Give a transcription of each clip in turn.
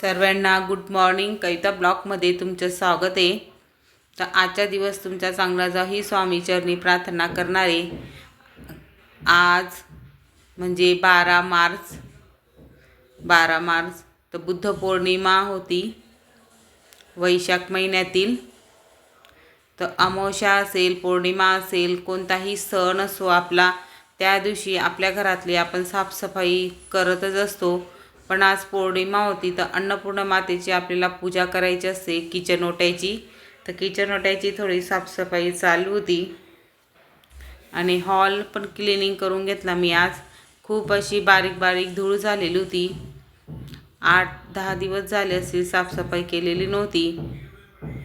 सर्वांना good morning कविता ब्लॉकमध्ये तुमचं स्वागत आहे. तर आजचा दिवस तुमचा चांगला जाऊ ही स्वामीचरणी प्रार्थना करणारे. आज म्हणजे बारा मार्च बारा मार्च तर बुद्ध पौर्णिमा होती वैशाख महिन्यातील. तर अमावस्या असेल पौर्णिमा असेल कोणताही सण असो आपला त्या दिवशी आपल्या घरातली आपण साफसफाई करतच असतो. पण आज पौर्णिमा होती तर अन्नपूर्ण मातेची आपल्याला पूजा करायची असते किचन ओट्याची. तर किचन ओट्याची थोडी साफसफाई चालू होती. आणि हॉल पण क्लिनिंग करून घेतला मी आज. खूप अशी बारीक बारीक धूळ झालेली होती. आठ दहा दिवस झाले असतील साफसफाई केलेली नव्हती.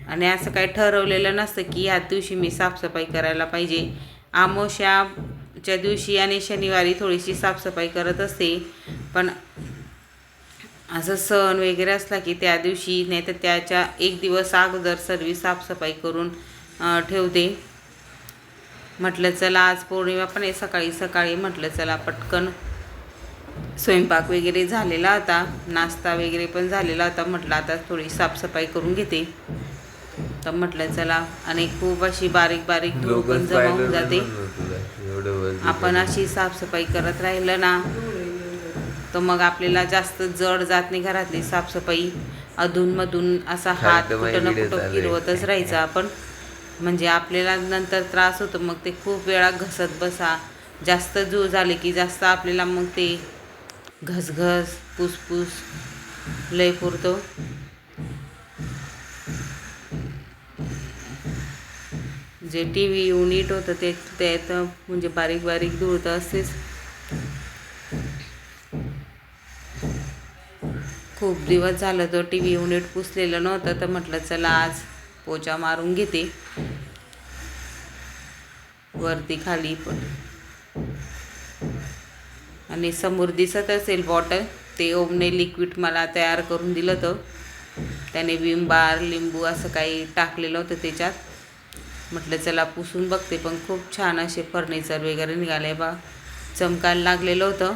आणि असं काही ठरवलेलं नसतं की ह्या दिवशी मी साफसफाई करायला पाहिजे. आमोशाच्या दिवशी आणि शनिवारी थोडीशी साफसफाई करत असते. पण असं सण वगैरे असला की त्या दिवशी नाही तर त्याच्या एक दिवस अगोदर सर्व साफसफाई करून ठेवते. म्हटलं चला आज पौर्णिमा पण आहे सकाळी सकाळी म्हटलं चला पटकन स्वयंपाक वगैरे झालेला होता नाश्ता वगैरे पण झालेला होता म्हटलं आता थोडी साफसफाई करून घेते. तर म्हटलं चला आणि खूप अशी बारीक बारीक धूळ पण जमा होऊन जाते. आपण अशी साफसफाई करत राहिलं ना तर मग आपल्याला जास्त जड जात नाही घरातली साफसफाई अधूनमधून असा हात कुठं ना कुठं. फिरवतच राहायचा आपण. म्हणजे आपल्याला नंतर त्रास होतो मग ते खूप वेळा घसत बसा. जास्त जूळ झाले की जास्त आपल्याला मग ते घसघस पुसपूस लय पुरतो. जे टी व्ही युनिट होतं ते त्यात म्हणजे बारीक बारीक धूळ तर असतेच. खूप दिवस झालं तो टी व्ही युनिट पुसलेलं नव्हतं तर म्हटलं चला आज पोचा मारून घेते. वरती खाली पण. आणि समोर दिसत असेल बॉटल ते ओमने लिक्विड मला तयार करून दिलं होतं. त्याने विम बार लिंबू असं काही टाकलेलं होतं त्याच्यात. म्हटलं चला पुसून बघते. पण खूप छान असे फर्निचर वगैरे निघाले बा. चमकायला लागलेलं होतं.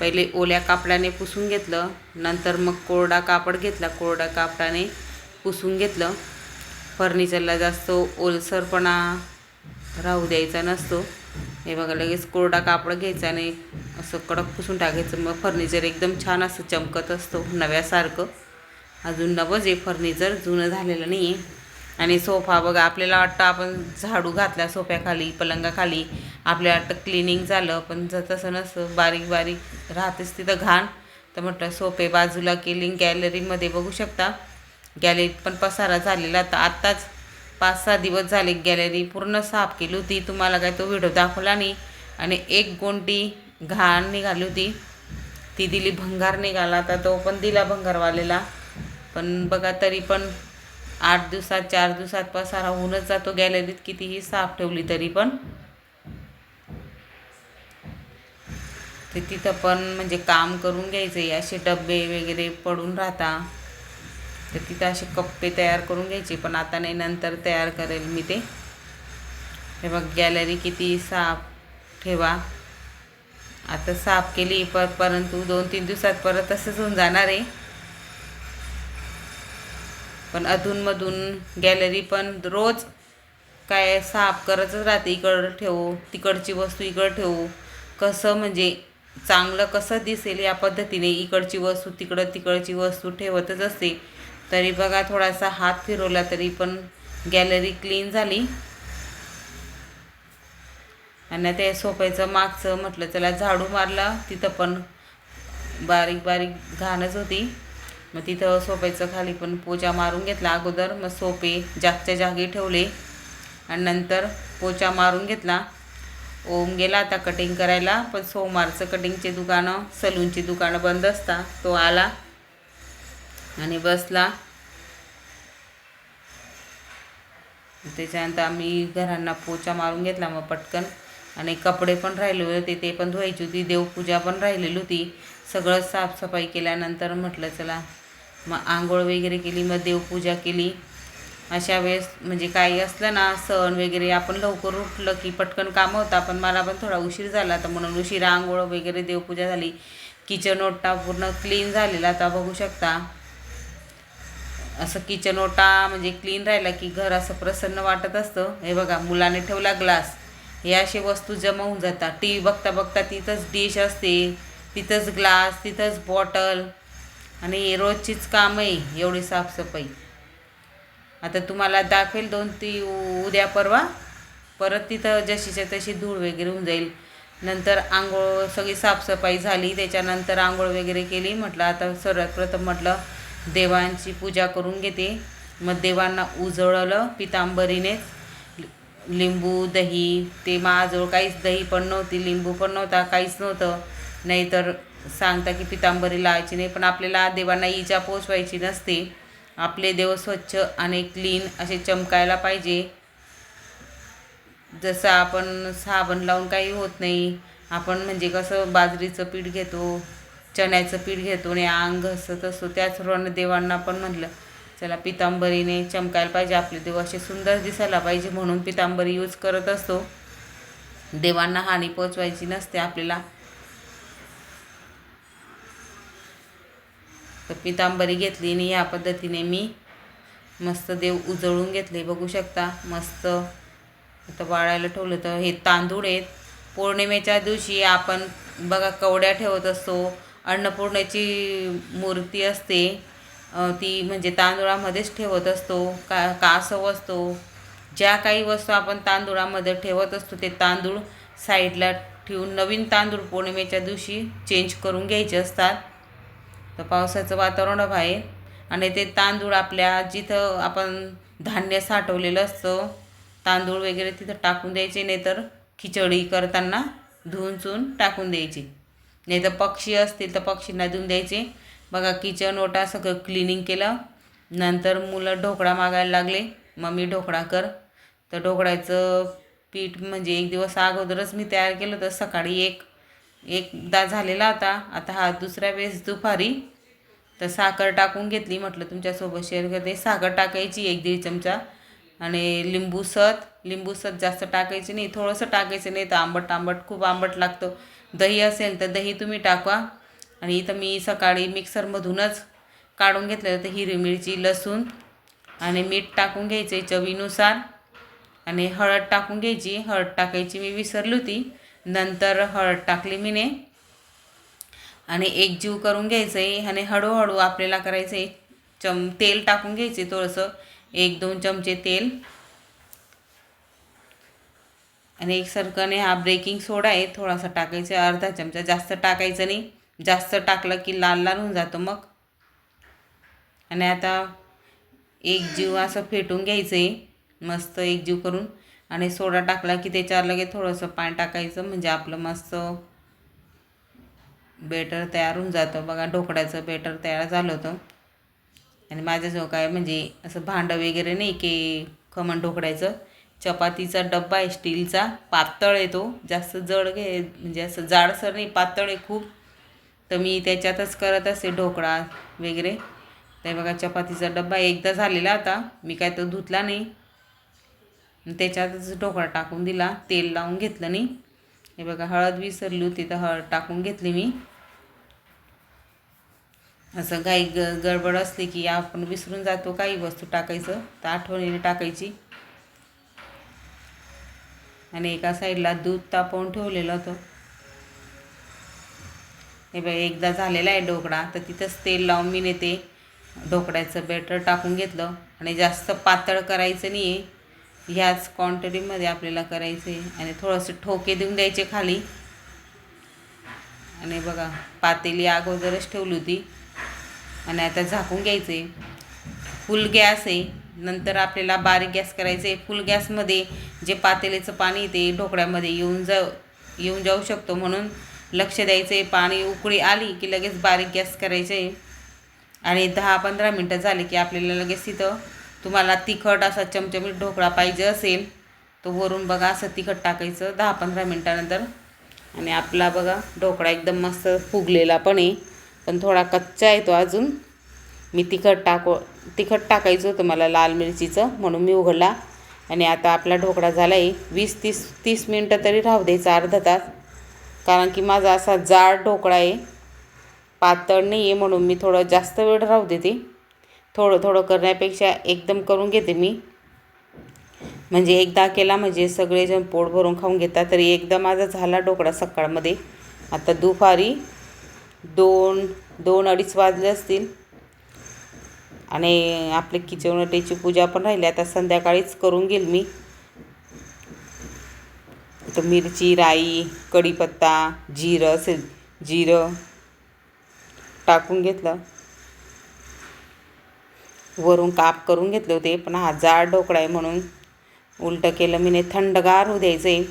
पहिले ओल्या कापडाने पुसून घेतलं नंतर मग कोरडा कापड घेतला. कोरडा कापडाने पुसून घेतलं. फर्निचरला जास्त ओलसरपणा राहू द्यायचा नसतो. हे बघा लगेच कोरडा कापड घ्यायचा आणि असं कडक पुसून टाकायचं. मग फर्निचर एकदम छान असं चमकत असतो नव्यासारखं. अजून नवंच आहे फर्निचर जुनं झालेलं नाही आहे आणि सोफा बघा आपल्याला वाटतं आपण झाडू घातला सोफ्याखाली पलंगाखाली. आपल्याला वाटतं क्लिनिंग झालं पण जर तसं नसतं बारीक बारीक राहतेच तिथं घाण. तर म्हटलं सोफे बाजूला केली गॅलरीमध्ये बघू शकता. गॅलरीत पण पसारा झालेला तर आत्ताच पाच सहा दिवस झाले गॅलरी पूर्ण साफ केली होती. तुम्हाला काय तो व्हिडिओ दाखवला नाही. आणि एक गोंटी घाण निघाली होती. ती दिली भंगार निघाला. तर तो पण दिला भंगारवालेला पण बघा तरी पण आठ दिवसात चार दिवसात पसारा होऊनच जातो गॅलरीत कितीही साफ ठेवली तरी पण. ते तिथं पण म्हणजे काम करून घ्यायचे असे डबे वगैरे पडून राहता. तर तिथं असे कप्पे तयार करून घ्यायचे पण आता नाही नंतर तयार करेल मी ते. हे बघ गॅलरी किती साफ ठेवा. आता साफ केली पर परंतु दोन तीन दिवसात परत तसंच होऊन जाणार आहे. पण अधूनमधून गॅलरी पण रोज काय साफ करतच राहते. इकडं ठेवू तिकडची वस्तू इकडं ठेवू. कसं म्हणजे चांगलं कसं दिसेल या पद्धतीने इकडची वस्तू तिकडं तिकडची वस्तू ठेवतच असते. तरी बघा थोडासा हात फिरवला तरी पण गॅलरी क्लीन झाली. आणि त्या सोफ्याचं मागचं म्हटलं चला झाडू मारला तिथं पण बारीक बारीक घाणच होती. मग तिथं सोप्याचं खाली पण पोचा मारून घेतला अगोदर. मग सोफे जागच्या जागी ठेवले. आणि नंतर पोचा मारून घेतला. ओम गेला आता कटिंग करायला. पण सोमवारचं कटिंगचे दुकानं सलूनची दुकानं बंद असतात तो आला आणि बसला. त्याच्यानंतर आम्ही घरांना पोचा मारून घेतला. मग पटकन. आणि कपडे पण राहिले होते. ते पण धुवायची होती. देवपूजा पण राहिलेली होती. सगळं साफसफाई केल्यानंतर म्हटलं चला मग आंघोळ वगैरे केली मग देवपूजा केली. अशा वेळेस म्हणजे काही असलं ना सण वगैरे आपण लवकर उठलं की पटकन कामं होतं. पण मला पण थोडा उशीर झाला तर म्हणून उशिरा आंघोळ वगैरे देवपूजा झाली. किचन ओटा पूर्ण क्लीन झालेला आता बघू शकता. असं किचन ओटा म्हणजे क्लीन राहिला की घर असं प्रसन्न वाटत असतं. हे बघा मुलाने ठेवला ग्लास हे असे वस्तू जमा होऊन जातात. टी व्ही बघता बघता तिथंच डिश असते. तिथंच ग्लास तिथंच बॉटल आणि रोजचीच कामं आहे एवढी साफसफाई. आता तुम्हाला दाखवेल दोन ती उ- उद्या परवा. परत तिथं जशीच्या तशी धूळ वगैरे होऊन जाईल. नंतर आंघोळ सगळी साफसफाई झाली त्याच्यानंतर आंघोळ वगैरे केली म्हटलं आता सर्वात प्रथम म्हटलं देवांची पूजा करून घेते. मग देवांना उजळलं पितांबरीनेच लिंबू दही ते माझं काहीच दही पण नव्हती लिंबू पण नव्हता काहीच नव्हतं. नाहीतर सांगता की पितांबरी लावायची नाही पण आपल्याला देवांना इजा पोचवायची नसते. आपले देव स्वच्छ आणि क्लीन असे चमकायला पाहिजे. जसं आपण साबण लावून काही होत नाही आपण म्हणजे कसं बाजरीचं पीठ घेतो चण्याचं पीठ घेतो आणि अंग घसत असतो. त्याचप्रमाणे देवांना पण म्हटलं चला पितांबरीने चमकायला पाहिजे. आपले देव असे सुंदर दिसायला पाहिजे म्हणून पितांबरी यूज करत असतो. देवांना हानी पोचवायची नसते. आपल्याला तर पितांबरी घेतली आणि या पद्धतीने मी मस्त देव उजळून घेतले. बघू शकता मस्त आता वाळायला ठेवलं तर हे तांदूळ आहेत. पौर्णिमेच्या दिवशी आपण बघा कवड्या ठेवत असतो. अन्नपूर्णेची मूर्ती असते. ती म्हणजे तांदुळामध्येच ठेवत असतो. का कासव असतो. ज्या काही वस्तू आपण तांदुळामध्ये ठेवत असतो ते तांदूळ साईडला ठेवून नवीन तांदूळ पौर्णिमेच्या दिवशी चेंज करून घ्यायचे असतात. तर पावसाचं वातावरण आहे आणि ते तांदूळ आपल्या जिथं आपण धान्य साठवलेलं असतं तांदूळ वगैरे तिथं टाकून द्यायचे नाही तर खिचडी करताना धुवून चून टाकून द्यायची. नाही तर पक्षी असतील तर पक्षींना देऊन द्यायचे. बघा किचन ओटा सगळं क्लिनिंग केलं. नंतर मुलं ढोकळा मागायला लागले. मम्मी ढोकळा कर. तर ढोकळ्याचं पीठ म्हणजे एक दिवस अगोदरच मी तयार केलं तर सकाळी एक एकदा झालेला होता आता हा दुसऱ्या वेळेस दुपारी. तर साखर टाकून घेतली. म्हटलं तुमच्यासोबत शेअर करते. साखर टाकायची एक दीड चमचा. आणि लिंबू सत लिंबू सत जास्त टाकायची नाही. थोडंसं टाकायचं नाही तर आंबट आंबट खूप आंबट लागतं. दही असेल तर दही तुम्ही टाकवा. आणि इथं मी सकाळी मिक्सरमधूनच काढून घेतलं तर हिरवी मिरची लसूण आणि मीठ टाकून घ्यायचे चवीनुसार. आणि हळद टाकून घ्यायची. हळद टाकायची मी विसरली होती. नंतर हळद टाकली मीने. आणि एक जीव करून घ्यायचं आहे आणि हळूहळू आपल्याला करायचं आहे चम तेल टाकून घ्यायचे थोडंसं. एक दोन चमचे तेल. आणि एक सरकने हा ब्रेकिंग सोडा आहे थोडासा टाकायचा अर्धा चमचा. जास्त टाकायचं नाही. जास्त टाकलं की लाल लाल होऊन जातो मग. आणि आता एक जीव असं फेटून घ्यायचं आहे मस्त एक जीव करून. आणि सोडा टाकला की त्याच्यावर लगेच थोडंसं पाणी टाकायचं म्हणजे आपलं मस्त बेटर तयार होऊन जातं. बघा ढोकळ्याचं बेटर तयार झालं होतं. आणि माझ्याजवळ काय म्हणजे असं भांडं वगैरे नाही की खमण ढोकळ्याचं. चपातीचा डब्बा आहे स्टीलचा. पातळ आहे तो. जास्त जड घे म्हणजे असं जाडसर नाही पातळ आहे खूप. तर मी त्याच्यातच करत असते ढोकळा वगैरे. ते बघा चपातीचा डब्बा एकदा झालेला आता. मी काय तो धुतला नाही. त्याच्यातच ढोकळा टाकून दिला. तेल लावून घेतलं नाही हे बघा हळद विसरली होती तर हळद टाकून घेतली मी. असं गाई ग गडबड असली की आपण विसरून जातो काही वस्तू टाकायचं. तर आठवणीने टाकायची. आणि एका साईडला दूध तापवून ठेवलेलं होतं. हे बघ एकदा झालेला आहे ढोकळा. तर तिथंच तेल लावून मी नेते ढोकळ्याचं बेटर टाकून घेतलं. आणि जास्त पातळ करायचं नाही आहे ह्याच क्वांटिटीमध्ये आपल्याला करायचं. आहे आणि थोडंसं ठोके देऊन द्यायचे खाली. आणि बघा पातेली अगोदरच ठेवली होती. आणि आता झाकून घ्यायचे. फुल गॅस आहे. नंतर आपल्याला बारीक गॅस करायचं. आहे फुल गॅसमध्ये जे पातेलीचं पाणी ते ढोकळ्यामध्ये येऊन जाऊ येऊन जाऊ शकतो. म्हणून लक्ष द्यायचं. आहे पाणी उकळी आली की लगेच बारीक गॅस करायचे. आहे आणि दहा पंधरा मिनटं झाले की आपल्याला लगेच तिथं तुम्हाला तिखट असा चमचमीत ढोकळा पाहिजे असेल तर वरून बघा असं तिखट टाकायचं दहा पंधरा मिनटानंतर. आणि आपला बघा ढोकळा एकदम मस्त फुगलेला पण आहे. पण थोडा कच्चा आहे तो अजून. मी तिखट टाको तिखट टाकायचं होतं मला लाल मिरचीचं म्हणून मी उघडला. आणि आता आपला ढोकळा झाला आहे वीस तीस तीस मिनटं तरी राहू द्यायचा अर्धा तास. कारण की माझा असा जाड ढोकळा आहे. पातळ नाही आहे म्हणून मी थोडं जास्त वेळ राहू देते. थोडं थोडं करण्यापेक्षा एकदम करून घेते मी. म्हणजे एकदा केला म्हणजे सगळेजण पोट भरून खाऊन घेतात. तरी एकदा माझा झाला ढोकळा सकाळमध्ये. आता दुपारी दोन दोन अडीच वाजले असतील. आणि आपले किचनवटेची पूजा पण राहिली. आता संध्याकाळीच करून घेईल मी. तर मिरची राई कढीपत्ता जिरं असेल जिरं टाकून घेतलं. वरून काप करून घेतले होते पण हा जाड ढोकळा आहे म्हणून. उलटं केलं मी नाही थंडगार होऊ द्यायचं. आहे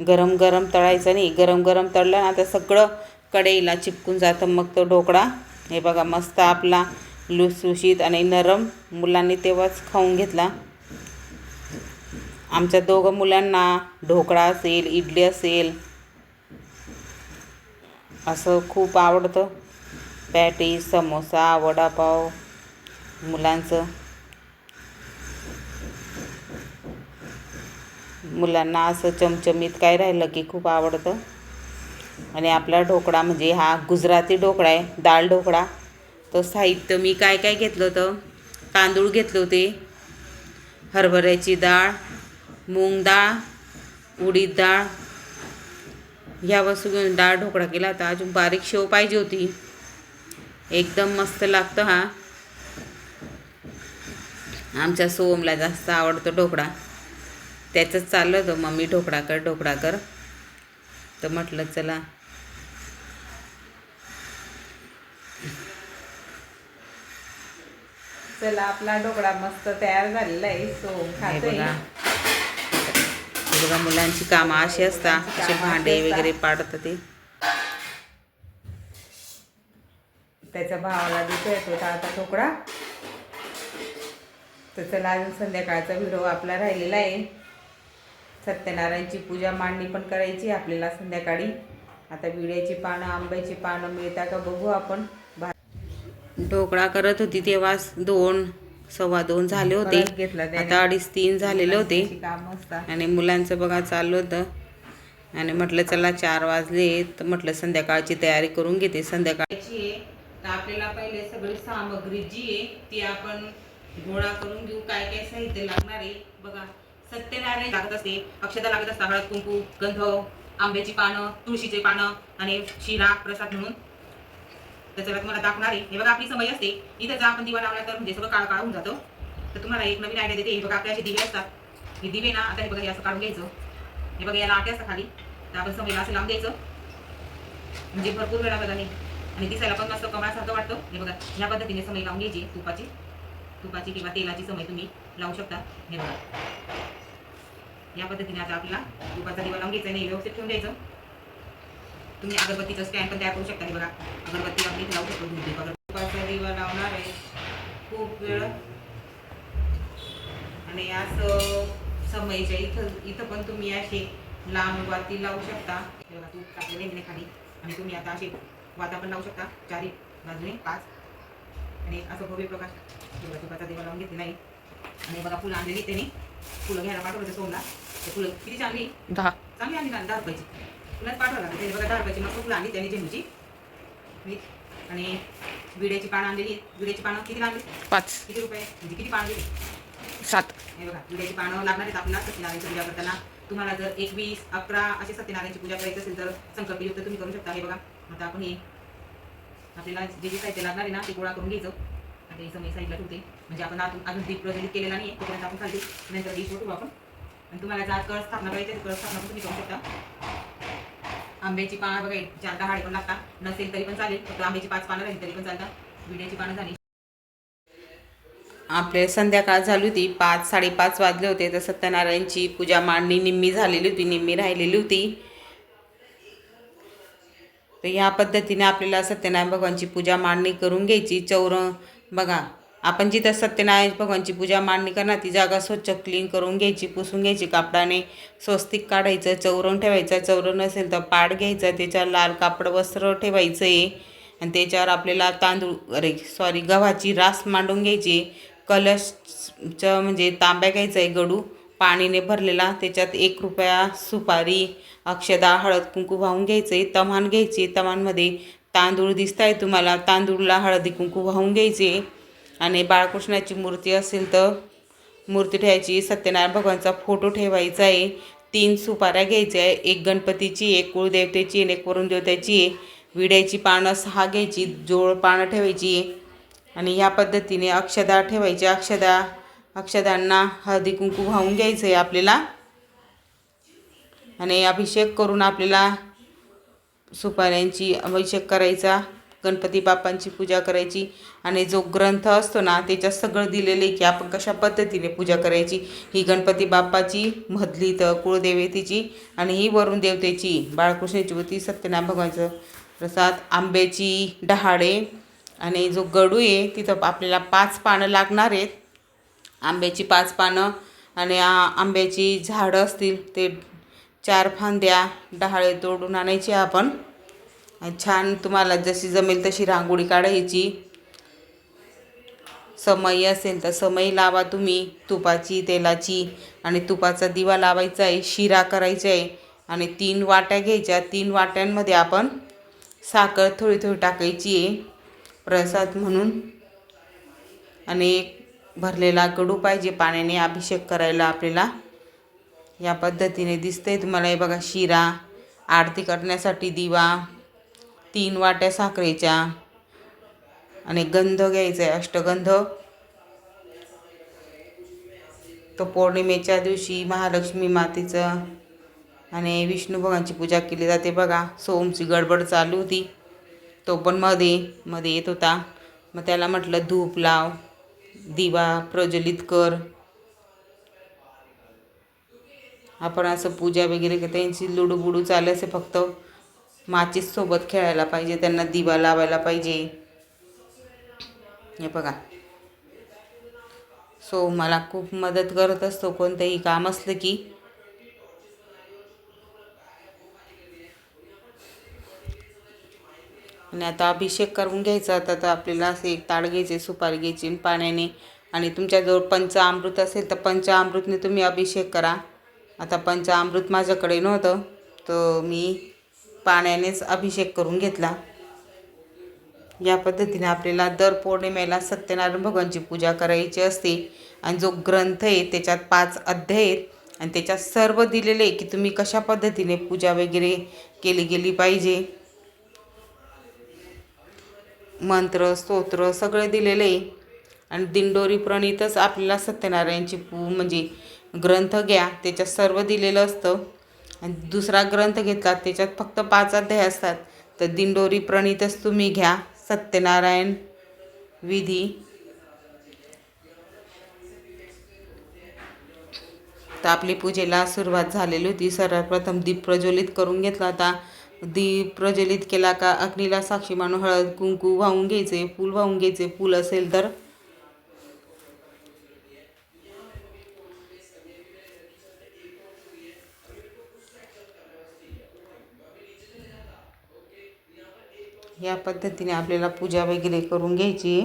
गरम गरम तळायचं नाही. गरम गरम तळलं ना आता सगळं कढईला चिपकून जातं. मग तो ढोकळा हे बघा मस्त आपला लुसलुशीत आणि नरम मुलांनी तेव्हाच खाऊन घेतला. आमच्या दोघं मुलांना ढोकळा असेल इडली असेल असं खूप आवडतं. पॅटी समोसा वडापाव मुलांचं. मुलांना असं चमचमीत काय राहिलं की खूप आवडतं. आणि आपला ढोकळा म्हणजे हा गुजराती ढोकळा आहे दाल ढोकळा. तर साहित्य मी काय काय घेतलं होतं? तांदूळ घेतले होते. हरभऱ्याची डाळ मूग डाळ उडीद डाळ. ह्या वस्तू घेऊन डाळ ढोकळा केला होता. अजून बारीक शेव पाहिजे होती. एकदम मस्त लागतं हा. आमच्या सोमला जास्त आवडतो ढोकळा. त्याचंच चाललं होतं मम्मी ढोकळा कर ढोकळा कर. तर म्हटलं चला. चला आपला ढोकळा मस्त तयार झालेला आहे सो बघा. बघा मुलांची कामं अशी असतात असे भांडे वगैरे पाडत ते. त्याच्या भावाला देतो येतो आता ढोकळा. तर चला अजून संध्याकाळचा व्हिडिओ आपला राहिलेला आहे. सत्यनारायणची पूजा मांडणी पण करायची आपल्याला संध्याकाळी. आता विड्याची पानं आंब्याची पानं मिळता का बघू आपण. भा- ढोकळा करत होती तेव्हा दोन सव्वा दोन झाले होते. घेतला आता अडीच तीन झालेले होते. आणि मुलांचं बघा चाललं होतं. आणि म्हटलं चला चार वाजले तर म्हटलं संध्याकाळची तयारी करून घेते. संध्याकाळची आहे. तर आपल्याला पहिले सगळी सामग्री जी आहे ती आपण गोळा करून घेऊ काय काय साहित्य लागणार आहे? बघा सत्यनारायण लागत असते अक्षता लागत असतात हळद कुंकू गंध आंब्याची पानं तुळशीचे पानं आणि शिरा प्रसाद म्हणून. तर चला तुम्हाला दाखवणार आहे. हे बघा आपली समय असते. इथं जर आपण दिवा लावला तर म्हणजे सगळं काळ काळ होऊन जातं. तर तुम्हाला एक नवीन आयडिया देते. हे बघा आपले असे दिवे असतात. हे दिवे ना आता हे बघा हे असं काढून घ्यायचं. हे बघा याला आटे असतं खाली. तर आपण समयला असं लावून द्यायचं. म्हणजे भरपूर वेळा बघा हे. आणि दिसायला पण मस्त कमळासारखं वाटतं. हे बघा या पद्धतीने समय लावून घ्यायची तुपाची. तुपाची किंवा तेलाची समय तुम्ही लावू शकता. हे बघा. या पद्धतीने आता आपल्याला तुपाचा दिवा लावून घ्यायचा नाही व्यवस्थित ठेवून द्यायचं. तुम्ही अगरबत्तीचं स्टँड पण तयार करू शकता. हे बघा. अगरबत्ती आपण लावू शकतो. तुपाचा दिवा लावणार आहे. खूप वेळ. आणि असं समयच्या इथं इथं पण तुम्ही असे लांब वाती लावू शकता. हे बघा तूप टाकलेले खाली. आणि तुम्ही आता असे वाता पण लावू शकता. चारी बाजूने. पाच. आणि असं भव्य प्रकाश बघा तुपाचा दिवा लावून घेतले नाही. आणि बघा फुलं आणलेली त्यांनी. फुलं घ्यायला पाठवलं होतं सोमला. ते फुलं किती चांगली दहा. चांगली आणली ना दहा रुपयाची. फुलाच पाठवायला लागली त्याने बघा दहा रुपयाची मस्त फुलं आणली त्याने झेंडूची. मी आणि विड्याची पानं आणलेली. विड्याची पानं किती लागली? पाच. किती रुपये? म्हणजे किती पानं दिली सात. हे बघा विड्याची पानं लागणार आहेत. आपल्याला सत्यनारायणची पूजा करताना. तुम्हाला जर एकवीस अकरा असे सत्यनारायणची पूजा करायची असेल तर संकल्पयुक्त तुम्ही करू शकता. हे बघा आता आपण हे आपल्याला जे जे साहित्य लागणार आहे ना ते गोळा करून घ्यायचं. आता इथं मी साईडला ठेवते. म्हणजे आपण अजून अजून दीप प्रज्वलित केलेला नाही तोपर्यंत आपण खाली नंतर डिश ठेवू आपण आणि तुम्हाला जर कळ स्थापना करायची कळ स्थापना पण तुम्ही करू शकता. आंब्याची पानं बघा चार दहा हाडे पण लागतात. नसेल तरी पण चालेल. फक्त आंब्याची पाच पानं राहील तरी पण चालतात. विड्याची पानं झाली. आपले संध्याकाळ झाली होती. पाच साडेपाच वाजले होते. तर सत्यनारायणची पूजा मांडणी निम्मी झालेली होती. निम्मी राहिलेली होती. तर ह्या पद्धतीने आपल्याला सत्यनारायण भगवानची पूजा मांडणी करून घ्यायची. चौर बघा आपण जिथं सत्यनारायण भगवानची पूजा मांडणी करणार ती जागा स्वच्छ क्लीन करून घ्यायची पुसून घ्यायची कापडाने स्वस्तिक काढायचं चौरण ठेवायचं. चौरण असेल तर पाड घ्यायचं त्याच्यावर लाल कापड वस्त्र ठेवायचं. आहे आणि त्याच्यावर आपल्याला तांदूळ अरे सॉरी गव्हाची रास मांडून घ्यायची. कलशचं म्हणजे तांब्या घ्यायचा आहे गडू. पाणीने भरलेला त्याच्यात एक रुपया सुपारी अक्षदा हळद कुंकू वाहून घ्यायचे तमान घ्यायची. तमानमध्ये तांदूळ दिसत आहे तुम्हाला तांदूळला हळदी कुंकू वाहून घ्यायचे. आणि बाळकृष्णाची मूर्ती असेल तर मूर्ती ठेवायची सत्यनारायण भगवानचा फोटो ठेवायचा आहे. तीन सुपाऱ्या घ्यायच्या आहे एक गणपतीची एक कुळदेवतेची आणि एक वरुण देवतेची आहे. विड्याची पानं सहा घ्यायची जोळ पानं ठेवायची आणि ह्या पद्धतीने अक्षदा ठेवायची अक्षदा अक्षदांना हळदी कुंकू वाहून घ्यायचं आहे आपल्याला. आणि अभिषेक करून आपल्याला सुपाऱ्यांची अभिषेक करायचा गणपती बाप्पांची पूजा करायची. आणि जो ग्रंथ असतो ना त्याच्यात सगळं दिलेलं आहे की आपण कशा पद्धतीने पूजा करायची. ही गणपती बाप्पाची मधली तर कुळदेवतेची आणि ही वरुण देवतेची बाळकृष्णाची होती सत्यनारायण भगवानचं प्रसाद आंब्याची डहाळे. आणि जो गडू आहे तिथं आपल्याला पाच पानं लागणार आहेत. आंब्याची पाच पानं आणि आंब्याची झाडं असतील ते चार फांद्या डहाळे तोडून आणायचे आपण. छान तुम्हाला जशी जमेल तशी रांगोळी काढायची. समई असेल तर समई लावा तुम्ही तुपाची तेलाची. आणि तुपाचा दिवा लावायचा आहे शिरा करायचा आहे. आणि तीन वाट्या घ्यायच्या तीन वाट्यांमध्ये आपण साखर थोडी थोडी टाकायची आहे प्रसाद म्हणून. आणि एक भरलेला कडू पाहिजे पाण्याने अभिषेक करायला आपल्याला. या पद्धतीने दिसतंय तुम्हाला. हे बघा शिरा आरती करण्यासाठी दिवा तीन वाट्या साखरेच्या आणि गंध घ्यायचा आहे अष्टगंध. तो पौर्णिमेच्या दिवशी महालक्ष्मी मातेचं आणि विष्णू भगवानची पूजा केली जाते बघा. सोमची गडबड चालू होती. तो पण मध्ये मध्ये येत होता. मग त्याला म्हटलं धूप लाव. दिवा प्रज्वलित कर. आपण असं पूजा वगैरे त्यांची लुडूबुडू चालू असे फक्त माचीस सोबत खेळायला पाहिजे त्यांना दिवा लावायला पाहिजे. हे बघा. सो मला खूप मदत करत असतो कोणतंही काम असलं की. आणि आता अभिषेक करून घ्यायचा आता तर आपल्याला असे एक ताड घ्यायचे सुपारी घ्यायची पाण्याने. आणि तुमच्याजवळ पंचामृत असेल तर पंचामृतने तुम्ही अभिषेक करा. आता पंचामृत माझ्याकडे नव्हतं तर मी पाण्यानेच अभिषेक करून घेतला. या पद्धतीने आपल्याला दर पौर्णिमेला सत्यनारायण भगवानची पूजा करायची असते. आणि जो ग्रंथ आहे त्याच्यात पाच अध्याय आहेत. आणि त्याच्यात सर्व दिलेले आहे की तुम्ही कशा पद्धतीने पूजा वगैरे केली गेली पाहिजे. मंत्र स्तोत्र सगळे दिलेले. आहे आणि दिंडोरी प्रणितच आपल्याला सत्यनारायणची पू म्हणजे ग्रंथ घ्या. त्याच्यात सर्व दिलेलं असतं. आणि दुसरा ग्रंथ घेतला त्याच्यात फक्त पाच अध्याय असतात. तर दिंडोरी प्रणितच तुम्ही घ्या. सत्यनारायण विधी. तर आपली पूजेला सुरुवात झालेली होती. सर्वप्रथम दीप प्रज्वलित करून घेतला होता. दीप प्रज्वलित केला का? अग्नीला साक्षी मानून हळद कुंकू वाहून घ्यायचे फूल वाहून घ्यायचे. फूल असेल तर? या पद्धतीने आपल्याला पूजा वगैरे करून घ्यायची.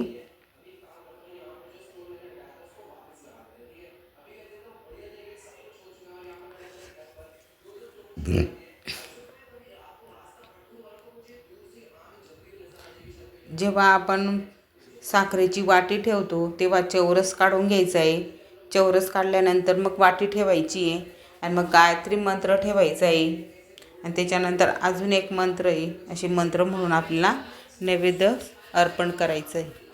जेव्हा आपण साखरेची वाटी ठेवतो तेव्हा चौरस काढून घ्यायचा आहे. चौरस काढल्यानंतर मग वाटी ठेवायची आहे आणि मग गायत्री मंत्र ठेवायचा आहे. आणि त्याच्यानंतर अजून एक मंत्र आहे. असे मंत्र म्हणून आपल्याला नैवेद्य अर्पण करायचं आहे.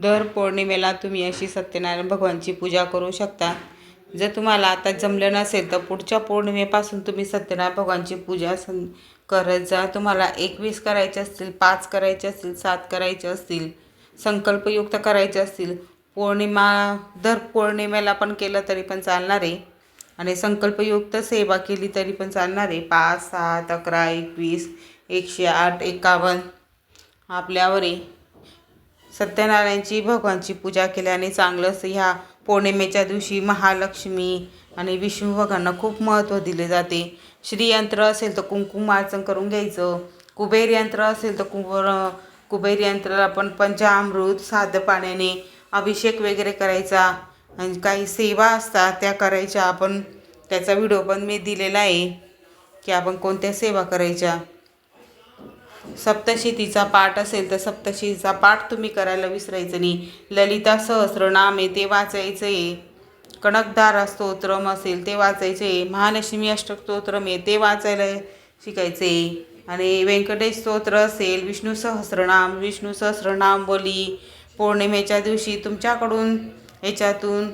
दर पौर्णिमेला तुम्ही अशी सत्यनारायण भगवानची पूजा करू शकता. जर तुम्हाला आता जमलं नसेल तर पुढच्या पौर्णिमेपासून तुम्ही सत्यनारायण भगवानची पूजा सं करत जा. तुम्हाला एकवीस करायचे असतील पाच करायचे असतील सात करायचे असतील संकल्पयुक्त करायचे असतील. पौर्णिमा दर पौर्णिमेला पण केलं तरी पण चालणार आहे. आणि संकल्पयुक्त सेवा केली तरी पण चालणार आहे. पाच सात अकरा एकवीस एकशे आठ एकावन्न आपल्यावर आहे. सत्यनारायणची भगवानची पूजा केल्याने चांगलंच ह्या पौर्णिमेच्या दिवशी महालक्ष्मी आणि विष्णू भगवांना खूप महत्त्व दिले जाते. श्रीयंत्र असेल तर कुंकुमार्चन करून घ्यायचं. कुबेर यंत्र असेल तर कुबर कुबेर यंत्राला आपण पंचामृत साधं पाण्याने अभिषेक वगैरे करायचा. आणि काही सेवा असतात त्या करायच्या. आपण त्याचा व्हिडिओ पण मी दिलेला आहे की आपण कोणत्या सेवा करायच्या. सप्तशतीचा पाठ असेल तर सप्तशतीचा पाठ तुम्ही करायला विसरायचं नाही. ललिता सहस्रनाम आहे ते वाचायचं आहे कणकदार स्तोत्रम असेल ते वाचायचं आहे महालक्ष्मी अष्टस्तोत्रम आहे ते वाचायला शिकायचं. आहे आणि व्यंकटेश स्तोत्र असेल विष्णू सहस्रनाम. विष्णू सहस्रनाम बोली. पौर्णिमेच्या दिवशी तुमच्याकडून याच्यातून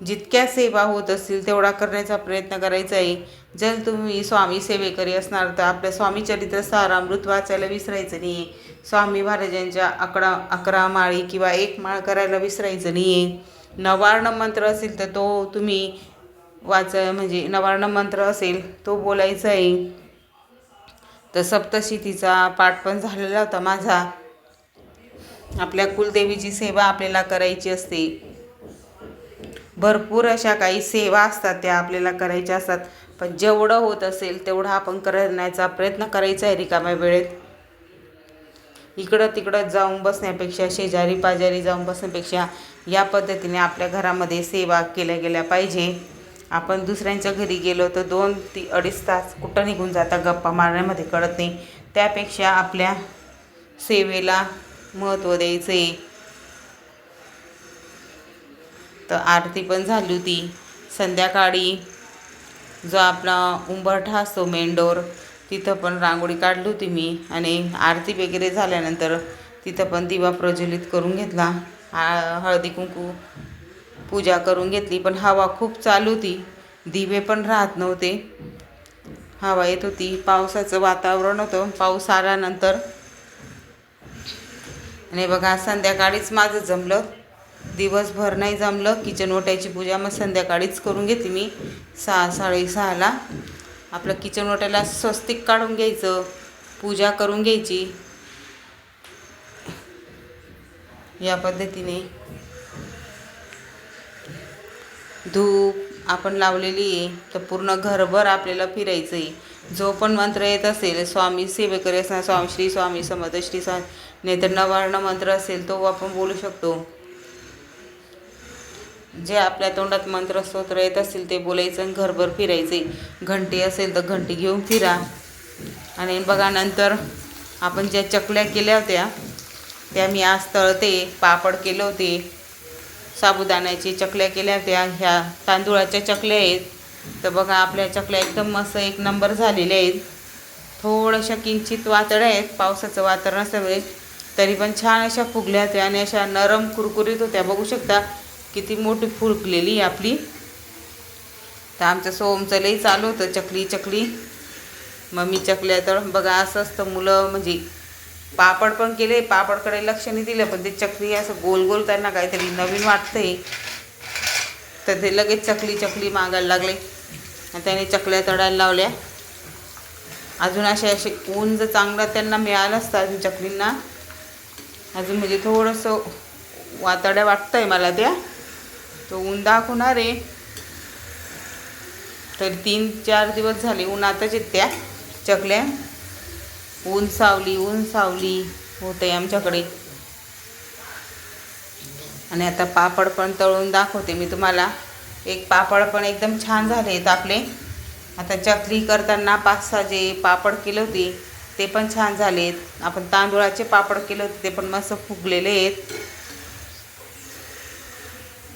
जितक्या सेवा होत असतील तेवढा करण्याचा प्रयत्न करायचा आहे. जर तुम्ही स्वामी सेवेकरी असणार तर आपल्या स्वामी चरित्र सारामृत वाचायला विसरायचं नाही आहे स्वामी महाराजांच्या अकरा अकरा माळी किंवा एक माळ करायला विसरायचं नाही आहे नवार्ण मंत्र असेल तर तो तुम्ही वाच म्हणजे नवार्ण मंत्र असेल तो बोलायचा आहे. तर सप्तशीतीचा पाठ पण झालेला होता माझा. आपल्या कुलदेवीची सेवा आपल्याला करायची असते. भरपूर अशा काही सेवा असतात त्या आपल्याला करायच्या असतात. पण जेवढं होत असेल तेवढं आपण करण्याचा प्रयत्न करायचा आहे रिकाम्या वेळेत. इकडं तिकडं जाऊन बसण्यापेक्षा शेजारी पाजारी जाऊन बसण्यापेक्षा या पद्धतीने आपल्या घरामध्ये सेवा केल्या गेल्या पाहिजे. आपण दुसऱ्यांच्या घरी गेलो तर दोन ती अडीच तास कुठं निघून जाता गप्पा मारण्यामध्ये कळत नाही. त्यापेक्षा आपल्या सेवेला महत्त्व द्यायचं. आहे तर आरती पण झाली होती. संध्याकाळी जो आपला उंबरठा असतो मेंढोर तिथं पण रांगोळी काढली होती मी आणि आरती वगैरे झाल्यानंतर तिथं पण दिवा प्रज्वलित करून घेतला. हा हळदी कुंकू पूजा करून घेतली पण हवा खूप चालू होती. दिवे पण राहत नव्हते. हवा येत होती. पावसाचं वातावरण होतं. पाऊस आल्यानंतर आणि बघा संध्याकाळीच माझं जमलं. दिवसभर नाही जमलं. किचन ओट्याची पूजा मग संध्याकाळीच करून घेते मी. सहा साडेसहाला आपलं किचन ओट्याला स्वस्तिक काढून घ्यायचं. पूजा करून घ्यायची. या पद्धतीने. धूप आपण लावलेली आहे तर पूर्ण घरभर आपल्याला फिरायचं आहे. जो पण मंत्र येत असेल स्वामी सेवेकरी असणार स्वामी श्री स्वामी समर्थ श्री स्वामी नाहीतर नवार्ण मंत्र असेल तो आपण बोलू शकतो. जे आपल्या तोंडात मंत्र स्तोत्र येत असतील ते बोलायचं आणि घरभर फिरायचे. घंटी असेल तर घंटी घेऊन फिरा. आणि बघा नंतर आपण ज्या चकल्या केल्या होत्या त्या मी आज तळते पापड केले होते साबुदाण्याची चकल्या केल्या होत्या ह्या तांदूळाच्या चकल्या आहेत. तर बघा आपल्या चकल्या एकदम मस्त एक नंबर झालेल्या आहेत. थोड्याशा किंचित वातड्या आहेत पावसाचं वातावरण असल्यामुळे तरी पण छान अशा फुगल्या होत्या आणि अशा नरम कुरकुरीत होत्या. बघू शकता किती मोठी फुलकलेली आपली. तर आमचं सोमचं लई चालू होतं चकली चकली. मग मी चकल्या तर बघा असं असतं मुलं म्हणजे पापड पण केले पापडकडे लक्ष नाही दिलं पण ते चकली असं गोल गोल त्यांना काहीतरी नवीन वाटतंय. तर ते लगेच चकली चकली मागायला लागले. आणि त्याने चकल्या तळायला लावल्या. अजून असे असे ऊन जर चांगला त्यांना मिळालं असतं अजून चकलींना अजून म्हणजे थोडंसं वाताड्या वाटतं आहे मला त्या. तो ऊन दाखवणार आहे. तर तीन चार दिवस झाले उन्हातच आहेत त्या चकल्या. ऊन सावली ऊन सावली होते आमच्याकडे. आणि आता पापड पण तळून दाखवते मी तुम्हाला. एक पापड पण एकदम छान झाले आहेत आपले. आता चकली करताना पाच सहा जे पापड केले होते ते पण छान झाले आहेत. आपण तांदूळाचे पापड केले होते ते पण मस्त फुगलेले आहेत.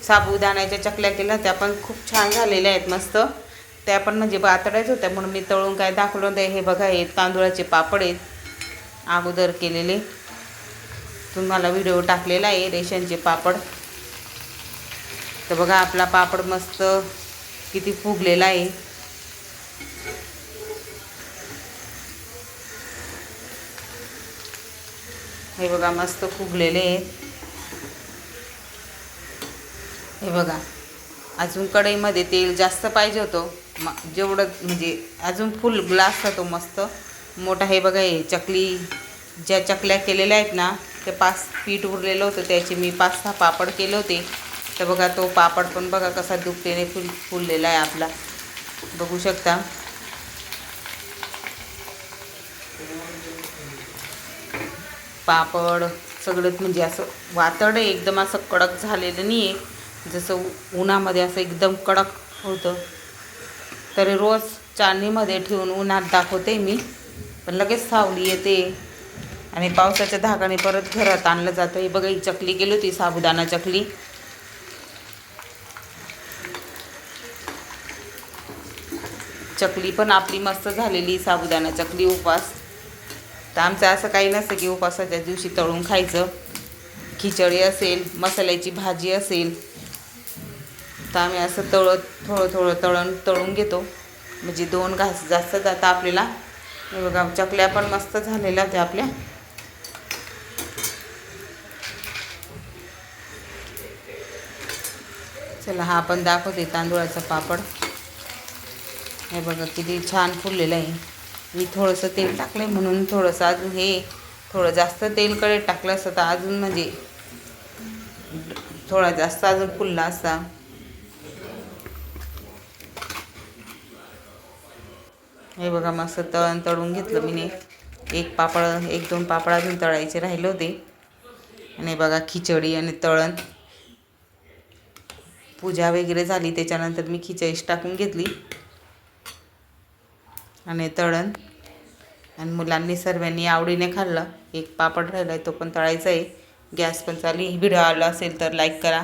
साबुदाण्याच्या चकल्या केल्या त्या पण खूप छान झालेल्या आहेत मस्त. त्या पण म्हणजे बातड्याच होत्या म्हणून मी तळून काय दाखवलं होतं हे बघा हे तांदूळाचे पापड आहेत. अगोदर केलेले. तुम्हाला व्हिडिओ टाकलेला आहे रेशनचे पापड. तर बघा आपला पापड मस्त किती फुगलेला आहे. हे बघा मस्त फुगलेले आहेत. हे बघा अजून कढईमध्ये तेल जास्त पाहिजे होतं. म जेवढं म्हणजे अजून फुल ग्लास होतो मस्त. मोठा हे बघा हे चकली ज्या चकल्या केलेल्या आहेत ना ते पाच पीठ उरलेलं होतं त्याचे मी पाच सहा पापड केले होते. तर बघा तो पापड पण बघा कसा दुपटेने फुल फुललेला आहे आपला. बघू शकता. पापड सगळंच म्हणजे असं वातड आहे एकदम असं कडक झालेलं नाही आहे जसं उन्हामध्ये असं एकदम कडक होतं. तरी रोज चाळणीमध्ये ठेवून उन्हात दाखवते मी. पण लगेच सावली येते. आणि पावसाच्या धागाने परत घरात आणलं जातं. हे बघा ही चकली गेली होती साबुदाणा चकली. चकली पण आपली मस्त झालेली साबुदाणा चकली उपास तर आमचं असं काही नसतं की उपासाच्या दिवशी तळून खायचं. खिचडी असेल मसाल्याची भाजी असेल तर आम्ही असं तळत थोडं थोडं तळण तळून घेतो. म्हणजे दोन घास जास्त जातं आपल्याला. हे बघा चकल्या पण मस्त झालेल्या होत्या आपल्या. चला हा आपण दाखवते तांदूळाचा पापड. हे बघा किती छान फुललेलं आहे. मी थोडंसं तेल टाकलं आहे म्हणून थोडंसं अजून हे थोडं जास्त तेलकडे टाकलं असतं तर अजून म्हणजे थोडा जास्त अजून फुलला असता. हे बघा मस्त तळण तळून घेतलं मी एक पापड एक दोन पापड अजून तळायचे राहिले होते. आणि बघा खिचडी आणि तळण. पूजा वगैरे झाली त्याच्यानंतर मी खिचडीच टाकून घेतली. आणि तळण. आणि मुलांनी सर्वांनी आवडीने खाल्लं. एक पापड राहिला आहे तो पण तळायचा आहे गॅस पण चालली व्हिडिओ आला असेल तर लाईक करा.